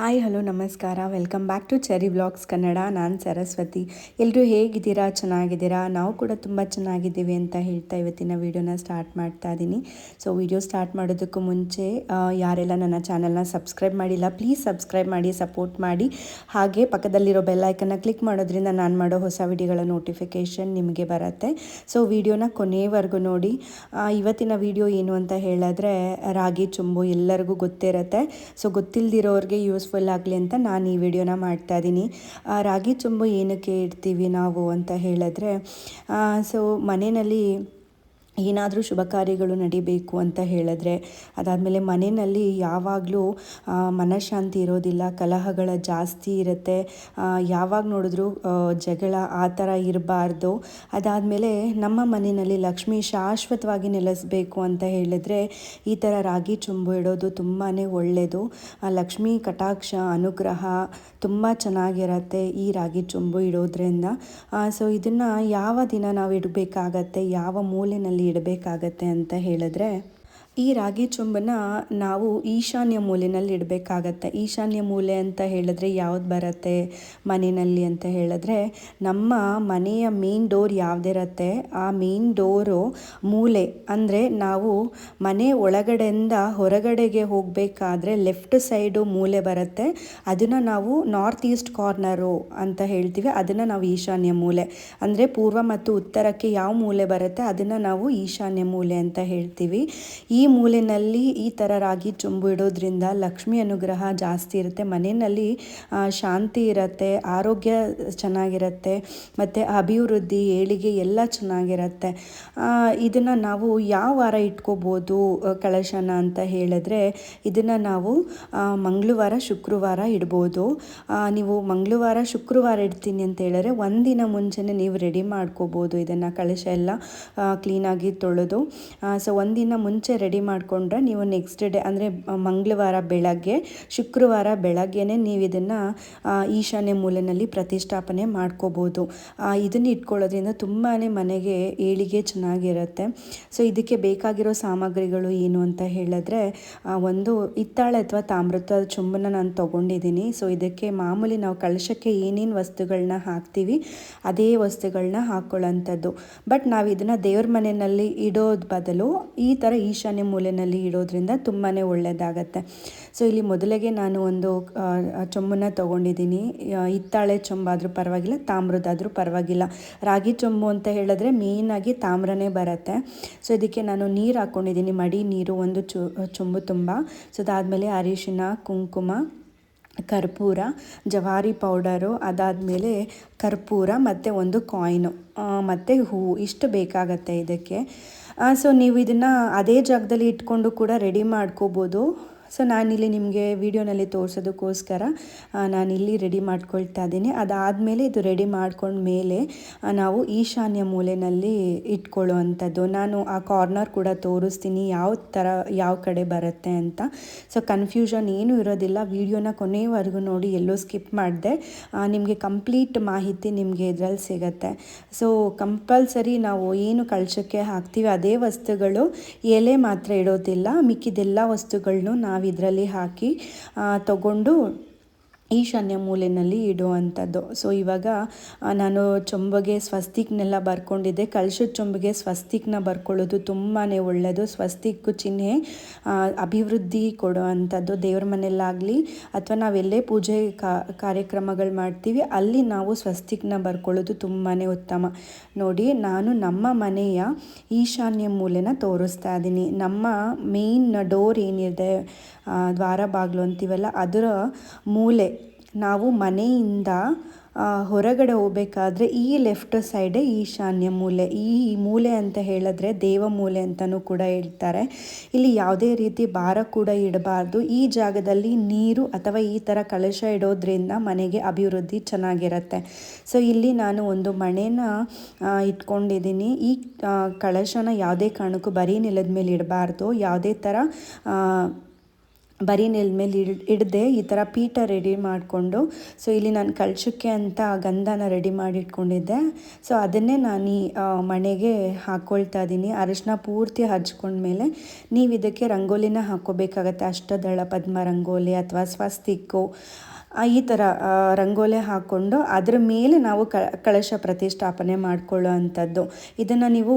Hi, hello, ನಮಸ್ಕಾರ. Welcome back to Cherry Blogs Kannada. ನಾನು ಸರಸ್ವತಿ. ಎಲ್ಲರೂ ಹೇಗಿದ್ದೀರಾ? ಚೆನ್ನಾಗಿದ್ದೀರಾ? ನಾವು ಕೂಡ ತುಂಬ ಚೆನ್ನಾಗಿದ್ದೀವಿ ಅಂತ ಹೇಳ್ತಾ ಇವತ್ತಿನ ವೀಡಿಯೋನ ಸ್ಟಾರ್ಟ್ ಮಾಡ್ತಾ ಇದ್ದೀನಿ ಸೊ ವಿಡಿಯೋ ಸ್ಟಾರ್ಟ್ ಮಾಡೋದಕ್ಕೂ ಮುಂಚೆ ಯಾರೆಲ್ಲ ನನ್ನ ಚಾನಲ್ನ ಸಬ್ಸ್ಕ್ರೈಬ್ ಮಾಡಿಲ್ಲ, ಪ್ಲೀಸ್ ಸಬ್ಸ್ಕ್ರೈಬ್ ಮಾಡಿ, ಸಪೋರ್ಟ್ ಮಾಡಿ. ಹಾಗೆ ಪಕ್ಕದಲ್ಲಿರೋ ಬೆಲ್ಲೈಕನ್ನ ಕ್ಲಿಕ್ ಮಾಡೋದ್ರಿಂದ ನಾನು ಮಾಡೋ ಹೊಸ ವಿಡಿಯೋಗಳ ನೋಟಿಫಿಕೇಷನ್ ನಿಮಗೆ ಬರುತ್ತೆ. ಸೊ ವಿಡಿಯೋನ ಕೊನೆಯವರೆಗೂ ನೋಡಿ. ಇವತ್ತಿನ ವಿಡಿಯೋ ಏನು ಅಂತ ಹೇಳಿದ್ರೆ, ರಾಗಿ, ಚುಂಬು ಎಲ್ಲರಿಗೂ ಗೊತ್ತಿರುತ್ತೆ. ಸೊ ಗೊತ್ತಿಲ್ಲದಿರೋರಿಗೆ ಯೂಸ್ಫುಲ್ ಆಗಲಿ ಅಂತ ನಾನು ಈ ವಿಡಿಯೋನ ಮಾಡ್ತಾ ಇದ್ದೀನಿ. ರಾಗಿ ಚುಂಬು ಏನಕ್ಕೆ ಇಡ್ತೀವಿ ನಾವು ಅಂತ ಹೇಳಿದ್ರೆ ಸೊ ಮನೆಯಲ್ಲಿ ಏನಾದರೂ ಶುಭ ಕಾರ್ಯಗಳು ನಡಿಬೇಕು ಅಂತ ಹೇಳಿದ್ರೆ ಅದಾದಮೇಲೆ ಮನೆಯಲ್ಲಿ ಯಾವಾಗಲೂ ಮನಃಶಾಂತಿ ಇರೋದಿಲ್ಲ, ಕಲಹಗಳ ಜಾಸ್ತಿ ಇರುತ್ತೆ. ಯಾವಾಗ ನೋಡಿದ್ರು ಜಗಳ ಆ ಥರ ಇರಬಾರ್ದು. ಅದಾದಮೇಲೆ ನಮ್ಮ ಮನೆಯಲ್ಲಿ ಲಕ್ಷ್ಮಿ ಶಾಶ್ವತವಾಗಿ ನೆಲೆಸಬೇಕು ಅಂತ ಹೇಳಿದ್ರೆ ಈ ಥರ ರಾಗಿ ಚುಂಬು ಇಡೋದು ತುಂಬಾ ಒಳ್ಳೆಯದು ಲಕ್ಷ್ಮಿ ಕಟಾಕ್ಷ ಅನುಗ್ರಹ ತುಂಬ ಚೆನ್ನಾಗಿರತ್ತೆ ಈ ರಾಗಿ ಚುಂಬು ಇಡೋದ್ರಿಂದ. ಸೊ ಇದನ್ನು ಯಾವ ದಿನ ನಾವು ಇಡಬೇಕಾಗತ್ತೆ, ಯಾವ ಮೂಲೆಯಲ್ಲಿ ಇಡಬೇಕಾಗತ್ತೆ ಅಂತ ಹೇಳಿದ್ರೆ ಈ ರಾಗಿ ಚುಂಬನ ನಾವು ಈಶಾನ್ಯ ಮೂಲೆಯಲ್ಲಿ ಇಡಬೇಕಾಗತ್ತೆ. ಈಶಾನ್ಯ ಮೂಲೆ ಅಂತ ಹೇಳಿದ್ರೆ ಯಾವ್ದು ಬರುತ್ತೆ? ಮನೆಯಲ್ಲಿ ಅಂತ ಹೇಳಿದ್ರೆ ನಮ್ಮ ಮನೆಯ ಮೇನ್ ಡೋರ್ ಯಾವುದಿರತ್ತೆ ಆ ಮೇನ್ ಡೋರು ಮೂಲೆ. ಅಂದರೆ ನಾವು ಮನೆ ಒಳಗಡೆಯಿಂದ ಹೊರಗಡೆಗೆ ಹೋಗಬೇಕಾದ್ರೆ ಲೆಫ್ಟ್ ಸೈಡು ಮೂಲೆ ಬರುತ್ತೆ. ಅದನ್ನು ನಾವು ನಾರ್ತ್ ಈಸ್ಟ್ ಕಾರ್ನರು ಅಂತ ಹೇಳ್ತೀವಿ. ಅದನ್ನು ನಾವು ಈಶಾನ್ಯ ಮೂಲೆ. ಅಂದರೆ ಪೂರ್ವ ಮತ್ತು ಉತ್ತರಕ್ಕೆ ಯಾವ ಮೂಲೆ ಬರುತ್ತೆ? ಅದನ್ನು ನಾವು ಈಶಾನ್ಯ ಮೂಲೆ ಅಂತ ಹೇಳ್ತೀವಿ. ಈ ಮೂಲೆಯಲ್ಲಿ ಈ ಥರ ರಾಗಿ ಚುಂಬು ಇಡೋದ್ರಿಂದ ಲಕ್ಷ್ಮಿ ಅನುಗ್ರಹ ಜಾಸ್ತಿ ಇರುತ್ತೆ. ಮನೆಯಲ್ಲಿ ಶಾಂತಿ ಇರುತ್ತೆ, ಆರೋಗ್ಯ ಚೆನ್ನಾಗಿರುತ್ತೆ, ಮತ್ತು ಅಭಿವೃದ್ಧಿ, ಏಳಿಗೆ ಎಲ್ಲ ಚೆನ್ನಾಗಿರುತ್ತೆ. ಇದನ್ನು ನಾವು ಯಾವ ವಾರ ಇಟ್ಕೋಬೋದು ಕಳಶನ ಅಂತ ಹೇಳಿದ್ರೆ, ಇದನ್ನು ನಾವು ಮಂಗಳವಾರ, ಶುಕ್ರವಾರ ಇಡ್ಬೋದು. ನೀವು ಮಂಗಳವಾರ, ಶುಕ್ರವಾರ ಇಡ್ತೀನಿ ಅಂತ ಹೇಳಿದ್ರೆ ಒಂದಿನ ಮುಂಚೆನೇ ನೀವು ರೆಡಿ ಮಾಡ್ಕೋಬೋದು ಇದನ್ನು ಕಳಶ ಎಲ್ಲ ಕ್ಲೀನಾಗಿ ತೊಳೆದು. ಸೊ ಒಂದಿನ ಮುಂಚೆ ರೆಡಿ ಮಾಡಿಕೊಂಡ್ರೆ ನೀವು ನೆಕ್ಸ್ಟ್ ಡೇ ಅಂದರೆ ಮಂಗಳವಾರ ಬೆಳಗ್ಗೆ, ಶುಕ್ರವಾರ ಬೆಳಗ್ಗೆನೇ ನೀವು ಇದನ್ನು ಈಶಾನ್ಯ ಮೂಲೆಯಲ್ಲಿ ಪ್ರತಿಷ್ಠಾಪನೆ ಮಾಡ್ಕೋಬೋದು. ಇದನ್ನು ಇಟ್ಕೊಳ್ಳೋದ್ರಿಂದ ತುಂಬಾ ಮನೆಗೆ ಏಳಿಗೆ ಚೆನ್ನಾಗಿರುತ್ತೆ. ಸೊ ಇದಕ್ಕೆ ಬೇಕಾಗಿರೋ ಸಾಮಗ್ರಿಗಳು ಏನು ಅಂತ ಹೇಳಿದ್ರೆ ಒಂದು ಹಿತ್ತಾಳೆ ಅಥವಾ ತಾಮ್ರದ ಚುಂಬನ ನಾನು ತೊಗೊಂಡಿದ್ದೀನಿ. ಸೊ ಇದಕ್ಕೆ ಮಾಮೂಲಿ ನಾವು ಕಳಶಕ್ಕೆ ಏನೇನು ವಸ್ತುಗಳನ್ನ ಹಾಕ್ತೀವಿ, ಅದೇ ವಸ್ತುಗಳನ್ನ ಹಾಕ್ಕೊಳ್ಳೋಂಥದ್ದು ಬಟ್ ನಾವು ಇದನ್ನು ದೇವ್ರ ಮನೆಯಲ್ಲಿ ಇಡೋದು ಬದಲು ಈ ಥರ ಈಶಾನ್ಯ ಮೂಲೆಯಲ್ಲಿ ಇಡೋದ್ರಿಂದ ತುಂಬಾ ಒಳ್ಳೆಯದಾಗತ್ತೆ ಸೊ ಇಲ್ಲಿ ಮೊದಲಿಗೆ ನಾನು ಒಂದು ಚೊಂಬನ್ನು ತೊಗೊಂಡಿದ್ದೀನಿ. ಹಿತ್ತಾಳೆ ಚೊಂಬಾದರೂ ಪರವಾಗಿಲ್ಲ ತಾಮ್ರದಾದರೂ ಪರವಾಗಿಲ್ಲ. ರಾಗಿ ಚೊಂಬು ಅಂತ ಹೇಳಿದ್ರೆ ಮೇಯ್ನಾಗಿ ತಾಮ್ರನೇ ಬರುತ್ತೆ. ಸೊ ಇದಕ್ಕೆ ನಾನು ನೀರು ಹಾಕ್ಕೊಂಡಿದ್ದೀನಿ ಮಡಿ ನೀರು ಒಂದು ಚೊಂಬು ತುಂಬ. ಸೊ ಅದಾದಮೇಲೆ ಅರಿಶಿನ, ಕುಂಕುಮ, ಕರ್ಪೂರ, ಜವಾರಿ ಪೌಡರು, ಅದಾದಮೇಲೆ ಕರ್ಪೂರ ಮತ್ತು ಒಂದು ಕಾಯಿನು ಮತ್ತು ಹೂವು, ಇಷ್ಟು ಬೇಕಾಗತ್ತೆ ಇದಕ್ಕೆ. ಸೊ ನೀವು ಇದನ್ನು ಅದೇ ಜಾಗದಲ್ಲಿ ಇಟ್ಕೊಂಡು ಕೂಡ ರೆಡಿ ಮಾಡ್ಕೋಬೋದು. ಸೊ ನಾನಿಲ್ಲಿ ನಿಮಗೆ ವಿಡಿಯೋನಲ್ಲಿ ತೋರಿಸೋದಕ್ಕೋಸ್ಕರ ನಾನು ನಾನಿಲ್ಲಿ ರೆಡಿ ಮಾಡ್ಕೊಳ್ತಾ ಇದ್ದೀನಿ. ಅದಾದಮೇಲೆ ಇದು ರೆಡಿ ಮಾಡ್ಕೊಂಡ ಮೇಲೆ ನಾವು ಈಶಾನ್ಯ ಮೂಲೆಯಲ್ಲಿ ಇಟ್ಕೊಳ್ಳೋ ಅಂಥದ್ದು ನಾನು ಆ ಕಾರ್ನರ್ ಕೂಡ ತೋರಿಸ್ತೀನಿ, ಯಾವ ಥರ ಯಾವ ಕಡೆ ಬರುತ್ತೆ ಅಂತ. ಸೊ ಕನ್ಫ್ಯೂಷನ್ ಏನೂ ಇರೋದಿಲ್ಲ. ವಿಡಿಯೋನ ಕೊನೆಯವರೆಗೂ ನೋಡಿ, ಎಲ್ಲೋ ಸ್ಕಿಪ್ ಮಾಡಿದೆ. ನಿಮಗೆ ಕಂಪ್ಲೀಟ್ ಮಾಹಿತಿ ನಿಮಗೆ ಇದರಲ್ಲಿ ಸಿಗುತ್ತೆ. ಸೊ ಕಂಪಲ್ಸರಿ ನಾವು ಏನು ಕಳಶಕ್ಕೆ ಹಾಕ್ತೀವಿ, ಅದೇ ವಸ್ತುಗಳು ಎಲೆ ಮಾತ್ರ ಇಡೋದಿಲ್ಲ. ಮಿಕ್ಕಿದೆಲ್ಲ ವಸ್ತುಗಳನ್ನೂ ನಾವು ಇದರಲ್ಲಿ ಹಾಕಿ ತಗೊಂಡು ಈಶಾನ್ಯ ಮೂಲೆಯಲ್ಲಿ ಇಡುವಂಥದ್ದು. ಸೊ ಇವಾಗ ನಾನು ಚೊಂಬಗೆ ಸ್ವಸ್ತಿಕ್ನೆಲ್ಲ ಬರ್ಕೊಂಡಿದ್ದೆ. ಕಳಶದ ಚೊಂಬಗೆ ಸ್ವಸ್ತಿಕ್ನ ಬರ್ಕೊಳ್ಳೋದು ತುಂಬಾ ಒಳ್ಳೆಯದು ಸ್ವಸ್ತಿಕ್ ಚಿಹ್ನೆ ಅಭಿವೃದ್ಧಿ ಕೊಡುವಂಥದ್ದು ದೇವ್ರ ಮನೆಯಲ್ಲಾಗಲಿ, ಅಥವಾ ನಾವೆಲ್ಲೇ ಪೂಜೆ ಕಾರ್ಯಕ್ರಮಗಳು ಮಾಡ್ತೀವಿ, ಅಲ್ಲಿ ನಾವು ಸ್ವಸ್ತಿಕ್ನ ಬರ್ಕೊಳ್ಳೋದು ತುಂಬಾ ಉತ್ತಮ. ನೋಡಿ, ನಾನು ನಮ್ಮ ಮನೆಯ ಈಶಾನ್ಯ ಮೂಲೆನ ತೋರಿಸ್ತಾ ಇದ್ದೀನಿ ನಮ್ಮ ಮೇನ್ ಡೋರ್ ಏನಿದೆ ದ್ವಾರ ಬಾಗಿಲು ಅಂತೀವಲ್ಲ, ಅದರ ಮೂಲೆ ನಾವು ಮನೆಯಿಂದ ಹೊರಗಡೆ ಹೋಗಬೇಕಾದ್ರೆ ಈ ಲೆಫ್ಟ್ ಸೈಡೇ ಈಶಾನ್ಯ ಮೂಲೆ. ಈ ಮೂಲೆ ಅಂತ ಹೇಳಿದ್ರೆ ದೇವ ಮೂಲೆ ಅಂತಲೂ ಕೂಡ ಹೇಳ್ತಾರೆ. ಇಲ್ಲಿ ಯಾವುದೇ ರೀತಿ ಭಾರ ಕೂಡ ಇಡಬಾರ್ದು. ಈ ಜಾಗದಲ್ಲಿ ನೀರು ಅಥವಾ ಈ ಥರ ಕಳಶ ಇಡೋದ್ರಿಂದ ಮನೆಗೆ ಅಭಿವೃದ್ಧಿ ಚೆನ್ನಾಗಿರುತ್ತೆ. ಸೊ ಇಲ್ಲಿ ನಾನು ಒಂದು ಮಣೆನ ಇಟ್ಕೊಂಡಿದ್ದೀನಿ. ಈ ಕಳಶನ ಯಾವುದೇ ಕಾರಣಕ್ಕೂ ಬರೀ ನೆಲದ ಮೇಲೆ ಇಡಬಾರ್ದು. ಯಾವುದೇ ಥರ ಬರೀ ನೆಲ ಮೇಲೆ ಇಡ್, ಇಡದೆ ಈ ಥರ ಪೀಠ ರೆಡಿ ಮಾಡಿಕೊಂಡು, ಸೊ ಇಲ್ಲಿ ನಾನು ಕಳಶಕ್ಕೆ ಅಂತ ಗಂಧನ ರೆಡಿ ಮಾಡಿ ಇಟ್ಕೊಂಡಿದ್ದೆ. ಸೊ ಅದನ್ನೇ ನಾನು ಈ ಮಣೆಗೆ ಹಾಕ್ಕೊಳ್ತಾ ಇದ್ದೀನಿ. ಅರಿಶಿನ ಪೂರ್ತಿ ಹಚ್ಕೊಂಡ್ಮೇಲೆ ನೀವು ಇದಕ್ಕೆ ರಂಗೋಲಿನ ಹಾಕೋಬೇಕಾಗತ್ತೆ. ಅಷ್ಟದಳ ಪದ್ಮ ರಂಗೋಲಿ ಅಥವಾ ಸ್ವಸ್ತಿಕ್ಕು ಈ ಥರ ರಂಗೋಲೆ ಹಾಕ್ಕೊಂಡು ಅದರ ಮೇಲೆ ನಾವು ಕಳಶ ಪ್ರತಿಷ್ಠಾಪನೆ ಮಾಡ್ಕೊಳ್ಳೋ ಅಂಥದ್ದು. ಇದನ್ನು ನೀವು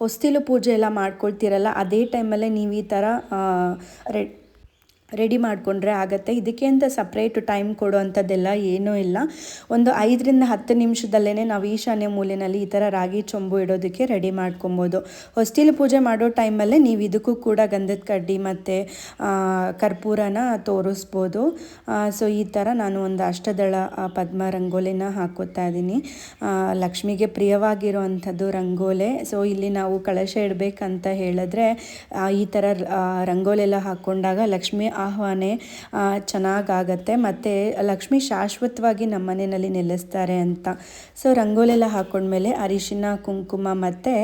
ಹೊಸ್ತಿಲು ಪೂಜೆ ಎಲ್ಲ ಮಾಡ್ಕೊಳ್ತೀರಲ್ಲ, ಅದೇ ಟೈಮಲ್ಲೇ ನೀವು ಈ ಥರ ರೆ ರೆಡಿ ಮಾಡಿಕೊಂಡ್ರೆ ಆಗುತ್ತೆ. ಇದಕ್ಕೆ ಅಂತ ಸಪ್ರೇಟ್ ಟೈಮ್ ಕೊಡುವಂಥದ್ದೆಲ್ಲ ಏನೂ ಇಲ್ಲ. ಒಂದು ಐದರಿಂದ ಹತ್ತು ನಿಮಿಷದಲ್ಲೇ ನಾವು ಈಶಾನ್ಯ ಮೂಲೆಯಲ್ಲಿ ಈ ಥರ ರಾಗಿ ಚೊಂಬು ಇಡೋದಕ್ಕೆ ರೆಡಿ ಮಾಡ್ಕೊಬೋದು. ಹೊಸ್ತಿಲು ಪೂಜೆ ಮಾಡೋ ಟೈಮಲ್ಲೇ ನೀವು ಇದಕ್ಕೂ ಕೂಡ ಗಂಧದ ಕಡ್ಡಿ ಮತ್ತು ಕರ್ಪೂರನ ತೋರಿಸ್ಬೋದು. ಸೊ ಈ ಥರ ನಾನು ಒಂದು ಅಷ್ಟದಳ ಪದ್ಮ ರಂಗೋಲಿನ ಹಾಕೋತಾ ಇದ್ದೀನಿ. ಲಕ್ಷ್ಮಿಗೆ ಪ್ರಿಯವಾಗಿರುವಂಥದ್ದು ರಂಗೋಲೆ. ಸೊ ಇಲ್ಲಿ ನಾವು ಕಳಶ ಇಡಬೇಕಂತ ಹೇಳಿದ್ರೆ ಈ ಥರ ರಂಗೋಲೆಲ್ಲ ರಂಗೋಲಿ ಹಾಕ್ಕೊಂಡಾಗ ಲಕ್ಷ್ಮಿ ಆಹ್ವಾನೆ ಚೆನ್ನಾಗಾಗತ್ತೆ. ಮತ್ತು ಲಕ್ಷ್ಮಿ ಶಾಶ್ವತವಾಗಿ ನಮ್ಮ ಮನೆಯಲ್ಲಿ ನೆಲೆಸ್ತಾರೆ ಅಂತ. ಸೊ ರಂಗೋಲೆಲ್ಲ ಹಾಕ್ಕೊಂಡ್ಮೇಲೆ ಅರಿಶಿನ, ಕುಂಕುಮ ಮತ್ತು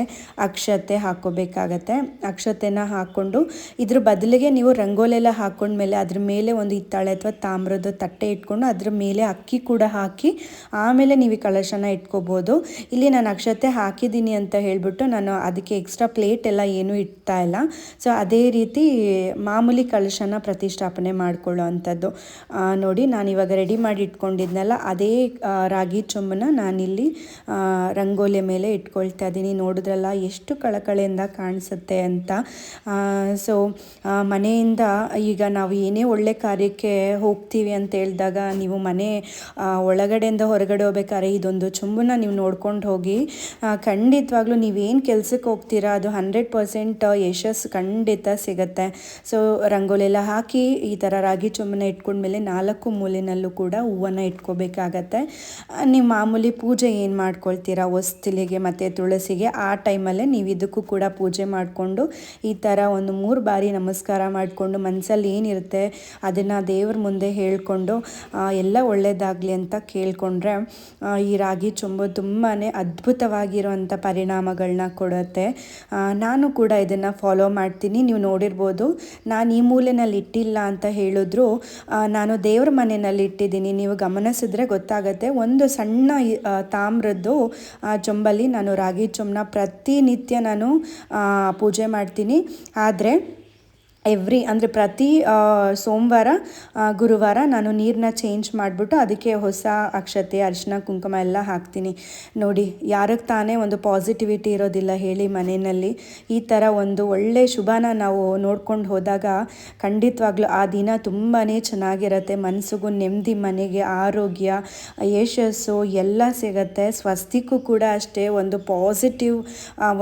ಅಕ್ಷತೆ ಹಾಕೋಬೇಕಾಗತ್ತೆ ಅಕ್ಷತೆನ ಹಾಕ್ಕೊಂಡು ಇದ್ರ ಬದಲಿಗೆ ನೀವು ರಂಗೋಲೆಲ್ಲ ಹಾಕ್ಕೊಂಡ್ಮೇಲೆ ಅದ್ರ ಮೇಲೆ ಒಂದು ಹಿತ್ತಾಳೆ ಅಥವಾ ತಾಮ್ರದ ತಟ್ಟೆ ಇಟ್ಕೊಂಡು ಅದ್ರ ಮೇಲೆ ಅಕ್ಕಿ ಕೂಡ ಹಾಕಿ ಆಮೇಲೆ ನೀವು ಈ ಕಳಶನ ಇಟ್ಕೋಬೋದು. ಇಲ್ಲಿ ನಾನು ಅಕ್ಷತೆ ಹಾಕಿದ್ದೀನಿ ಅಂತ ಹೇಳಿಬಿಟ್ಟು ನಾನು ಅದಕ್ಕೆ ಎಕ್ಸ್ಟ್ರಾ ಪ್ಲೇಟ್ ಎಲ್ಲ ಏನೂ ಇಡ್ತಾ ಇಲ್ಲ. ಸೊ, ಅದೇ ರೀತಿ ಮಾಮೂಲಿ ಕಳಶನ ಪ್ರತಿಷ್ಠಾಪನೆ ಮಾಡ್ಕೊಳ್ಳೋ ಅಂಥದ್ದು. ನೋಡಿ, ನಾನು ಇವಾಗ ರೆಡಿ ಮಾಡಿ ಇಟ್ಕೊಂಡಿದ್ನಲ್ಲ, ಅದೇ ರಾಗಿ ಚೊಂಬನ ನಾನಿಲ್ಲಿ ರಂಗೋಲಿ ಮೇಲೆ ಇಟ್ಕೊಳ್ತಾ ಇದ್ದೀನಿ. ನೋಡಿದ್ರಲ್ಲ, ಎಷ್ಟು ಕಳಕಳೆಯಿಂದ ಕಾಣಿಸುತ್ತೆ ಅಂತ. ಸೊ ಮನೆಯಿಂದ ಈಗ ನಾವು ಏನೇ ಒಳ್ಳೆ ಕಾರ್ಯಕ್ಕೆ ಹೋಗ್ತೀವಿ ಅಂತ ಹೇಳಿದಾಗ, ನೀವು ಮನೆ ಒಳಗಡೆಯಿಂದ ಹೊರಗಡೆ ಹೋಗ್ಬೇಕಾದ್ರೆ ಇದೊಂದು ಚೊಂಬನ್ನ ನೀವು ನೋಡ್ಕೊಂಡು ಹೋಗಿ ಖಂಡಿತವಾಗ್ಲೂ ನೀವೇನು ಕೆಲಸಕ್ಕೆ ಹೋಗ್ತೀರಾ, ಅದು ಹಂಡ್ರೆಡ್ ಪರ್ಸೆಂಟ್ ಯಶಸ್ಸು ಖಂಡಿತ ಸಿಗುತ್ತೆ. ಸೊ ರಂಗೋಲಿ ಎಲ್ಲ ಹಾಕಿ ಈ ಥರ ರಾಗಿ ಚೊಂಬನ ಇಟ್ಕೊಂಡ್ಮೇಲೆ ನಾಲ್ಕು ಮೂಲೆನಲ್ಲೂ ಕೂಡ ಹೂವನ್ನು ಇಟ್ಕೋಬೇಕಾಗತ್ತೆ. ನೀವು ಮಾಮೂಲಿ ಪೂಜೆ ಏನು ಮಾಡ್ಕೊಳ್ತೀರಾ? ಹೊಸ್ತಿಲಿಗೆ ಮತ್ತು ತುಳಸಿಗೆ, ಆ ಟೈಮಲ್ಲೇ ನೀವು ಇದಕ್ಕೂ ಕೂಡ ಪೂಜೆ ಮಾಡಿಕೊಂಡು ಈ ಥರ ಒಂದು ಮೂರು ಬಾರಿ ನಮಸ್ಕಾರ ಮಾಡಿಕೊಂಡು ಮನಸ್ಸಲ್ಲಿ ಏನಿರುತ್ತೆ ಅದನ್ನು ದೇವ್ರ ಮುಂದೆ ಹೇಳ್ಕೊಂಡು ಎಲ್ಲ ಒಳ್ಳೆಯದಾಗಲಿ ಅಂತ ಕೇಳಿಕೊಂಡ್ರೆ ಈ ರಾಗಿ ಚೊಂಬು ತುಂಬಾ ಅದ್ಭುತವಾಗಿರುವಂಥ ಪರಿಣಾಮಗಳನ್ನ ಕೊಡುತ್ತೆ. ನಾನು ಕೂಡ ಇದನ್ನು ಫಾಲೋ ಮಾಡ್ತೀನಿ. ನೀವು ನೋಡಿರ್ಬೋದು, ನಾನು ಈ ಮೂಲೆಯಲ್ಲಿ ಇಟ್ಟಿಲ್ಲ ಅಂತ ಹೇಳಿದ್ರು. ನಾನು ದೇವ್ರ ಮನೆಯಲ್ಲಿ ಇಟ್ಟಿದ್ದೀನಿ. ನೀವು ಗಮನಿಸಿದ್ರೆ ಗೊತ್ತಾಗುತ್ತೆ. ಒಂದು ಸಣ್ಣ ತಾಮ್ರದ್ದು ಚೊಂಬಲ್ಲಿ ನಾನು ರಾಗಿ ಚೊಂಬನ ಪ್ರತಿನಿತ್ಯ ನಾನು ಪೂಜೆ ಮಾಡ್ತೀನಿ. ಆದರೆ ಎವ್ರಿ ಅಂದರೆ ಪ್ರತಿ ಸೋಮವಾರ ಗುರುವಾರ ನಾನು ನೀರನ್ನ ಚೇಂಜ್ ಮಾಡಿಬಿಟ್ಟು ಅದಕ್ಕೆ ಹೊಸ ಅಕ್ಷತೆ, ಅರಿಶಿನ, ಕುಂಕುಮ ಎಲ್ಲ ಹಾಕ್ತೀನಿ. ನೋಡಿ, ಯಾರಿಗೆ ತಾನೇ ಒಂದು ಪಾಸಿಟಿವಿಟಿ ಇರೋದಿಲ್ಲ ಹೇಳಿ ಮನೆಯಲ್ಲಿ, ಈ ಥರ ಒಂದು ಒಳ್ಳೆ ಶುಭನ ನಾವು ನೋಡ್ಕೊಂಡು ಹೋದಾಗ ಖಂಡಿತವಾಗ್ಲೂ ಆ ದಿನ ತುಂಬಾ ಚೆನ್ನಾಗಿರುತ್ತೆ. ಮನಸ್ಸಿಗೂ ನೆಮ್ಮದಿ, ಮನೆಗೆ ಆರೋಗ್ಯ, ಯಶಸ್ಸು ಎಲ್ಲ ಸಿಗತ್ತೆ. ಸ್ವಸ್ತಿಗೂ ಕೂಡ ಅಷ್ಟೇ ಒಂದು ಪಾಸಿಟಿವ್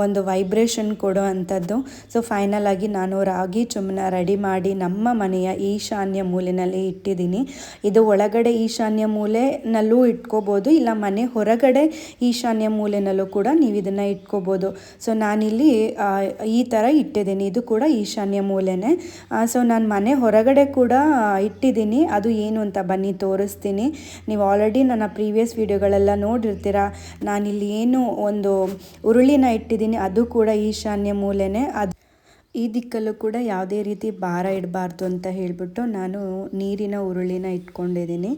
ಒಂದು ವೈಬ್ರೇಷನ್ ಕೊಡೋ ಅಂಥದ್ದು. ಸೊ ಫೈನಲ್ ಆಗಿ ನಾನು ರಾಗಿ ಚುಮ್ಮನ ರೆಡಿ ಮಾಡಿ ನಮ್ಮ ಮನೆಯ ಈಶಾನ್ಯ ಮೂಲೆಯಲ್ಲಿ ಇಟ್ಟಿದ್ದೀನಿ. ಇದು ಒಳಗಡೆ ಈಶಾನ್ಯ ಮೂಲೆನಲ್ಲೂ ಇಟ್ಕೋಬೋದು, ಇಲ್ಲ ಮನೆ ಹೊರಗಡೆ ಈಶಾನ್ಯ ಮೂಲೆನಲ್ಲೂ ಕೂಡ ನೀವು ಇದನ್ನು ಇಟ್ಕೋಬೋದು. ಸೊ ನಾನಿಲ್ಲಿ ಈ ಥರ ಇಟ್ಟಿದ್ದೀನಿ. ಇದು ಕೂಡ ಈಶಾನ್ಯ ಮೂಲೆನೇ. ಸೊ ನಾನು ಮನೆ ಹೊರಗಡೆ ಕೂಡ ಇಟ್ಟಿದ್ದೀನಿ. ಅದು ಏನು ಅಂತ ಬನ್ನಿ, ತೋರಿಸ್ತೀನಿ. ನೀವು ಆಲ್ರೆಡಿ ನನ್ನ ಪ್ರೀವಿಯಸ್ ವಿಡಿಯೋಗಳೆಲ್ಲ ನೋಡಿರ್ತೀರ. ನಾನಿಲ್ಲಿ ಏನು ಒಂದು ಉರುಳಿನ ಇಟ್ಟಿದ್ದೀನಿ, ಅದು ಕೂಡ ಈಶಾನ್ಯ ಮೂಲೆನೇ. ಅದು ಈ ದಿಕ್ಕಲ್ಲೂ ಕೂಡ ಯಾವುದೇ ರೀತಿ ಭಾರ ಇಡಬಾರ್ದು ಅಂತ ಹೇಳಿಬಿಟ್ಟು ನಾನು ನೀರಿನ ಉರುಳಿನ ಇಟ್ಕೊಂಡಿದ್ದೀನಿ.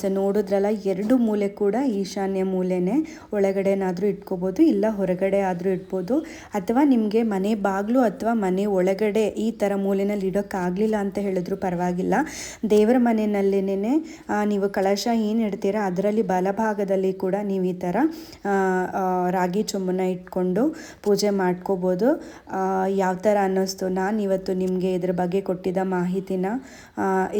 ಸೊ ನೋಡಿದ್ರಲ್ಲ, ಎರಡು ಮೂಲೆ ಕೂಡ ಈಶಾನ್ಯ ಮೂಲೆನೇ ಒಳಗಡೆನಾದರೂ ಇಟ್ಕೋಬೋದು, ಇಲ್ಲ ಹೊರಗಡೆ ಆದರೂ ಇಡ್ಬೋದು ಅಥವಾ ನಿಮಗೆ ಮನೆ ಬಾಗಿಲು ಅಥವಾ ಮನೆ ಒಳಗಡೆ ಈ ಥರ ಮೂಲೆನಲ್ಲಿ ಇಡೋಕ್ಕಾಗಲಿಲ್ಲ ಅಂತ ಹೇಳಿದ್ರು ಪರವಾಗಿಲ್ಲ. ದೇವರ ಮನೆಯಲ್ಲಿನೇ ನೀವು ಕಳಶ ಏನು ಇಡ್ತೀರಾ, ಅದರಲ್ಲಿ ಬಲಭಾಗದಲ್ಲಿ ಕೂಡ ನೀವು ಈ ಥರ ರಾಗಿ ಚೊಂಬನ್ನ ಇಟ್ಕೊಂಡು ಪೂಜೆ ಮಾಡ್ಕೋಬೋದು. ಯಾವ ಥರ ಅನ್ನಿಸ್ತು. ನಾನು ಇವತ್ತು ನಿಮಗೆ ಇದ್ರ ಬಗ್ಗೆ ಕೊಟ್ಟಿದ್ದ ಮಾಹಿತಿನ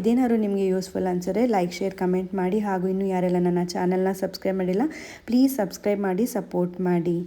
ಇದೇನಾದ್ರು ನಿಮಗೆ ಯೂಸ್ಫುಲ್ ಅನ್ಸಿದ್ರೆ ಲೈಕ್ ಶೇರ್ ಕಮೆಂಟ್ ಮಾಡಿ ಹಾಗೂ ಇನ್ನೂ ಯಾರೆಲ್ಲ ನನ್ನ ಚಾನಲ್ನ ಸಬ್ಸ್ಕ್ರೈಬ್ ಮಾಡಿಲ್ಲ ಪ್ಲೀಸ್ ಸಬ್ಸ್ಕ್ರೈಬ್ ಮಾಡಿ ಸಪೋರ್ಟ್ ಮಾಡಿ.